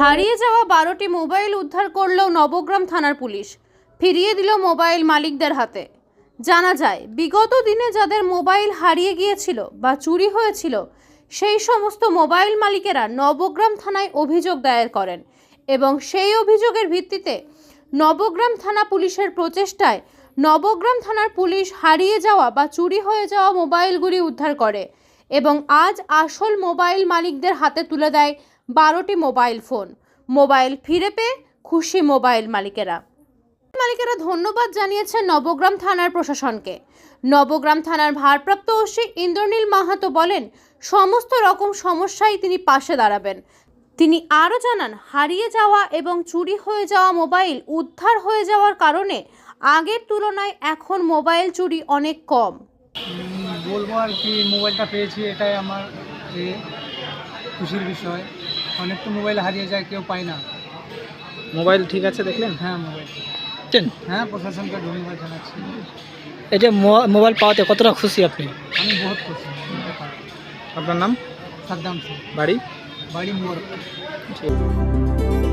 হারিয়ে যাওয়া বারোটি মোবাইল উদ্ধার করলেও নবগ্রাম থানার পুলিশ। ফিরিয়ে দিল মোবাইল মালিকদের হাতে। জানা যায়, বিগত দিনে যাদের মোবাইল হারিয়ে গিয়েছিল বা চুরি হয়েছিল, সেই সমস্ত মোবাইল মালিকেরা নবগ্রাম থানায় অভিযোগ দায়ের করেন এবং সেই অভিযোগের ভিত্তিতে নবগ্রাম থানা পুলিশের প্রচেষ্টায় নবগ্রাম থানার পুলিশ হারিয়ে যাওয়া বা চুরি হয়ে যাওয়া মোবাইলগুলি উদ্ধার করে এবং আজ আসল মোবাইল মালিকদের হাতে তুলে দেয় বারোটি মোবাইল ফোন। মোবাইল ফিরে পেয়ে খুশি মোবাইল মালিকেরা। মালিকেরা ধন্যবাদ জানিয়েছেন নবগ্রাম থানার প্রশাসনকে। নবগ্রাম থানার ভারপ্রাপ্ত ওসি ইন্দ্রনীল মাহাতো বলেন, সমস্ত রকম সমস্যায় তিনি পাশে দাঁড়াবেন। তিনি আরও জানান, হারিয়ে যাওয়া এবং চুরি হয়ে যাওয়া মোবাইল উদ্ধার হয়ে যাওয়ার কারণে আগের তুলনায় এখন মোবাইল চুরি অনেক কম। বলব আর কি, মোবাইলটা পেয়েছি, এটাই আমার খুশির বিষয়। অনেক তো মোবাইল হারিয়ে যায় কেউ পায় না মোবাইল ঠিক আছে দেখলেন হ্যাঁ মোবাইল চেন হ্যাঁ প্রশাসনকে ধন্যবাদ জানাচ্ছি এই যে মো- মোবাইল পাওয়াতে কতটা খুশি আপনি আমি বহুত খুশি আপনার নাম সাদ্দাম সিং বাড়ি বাড়ি মোড় ঠিক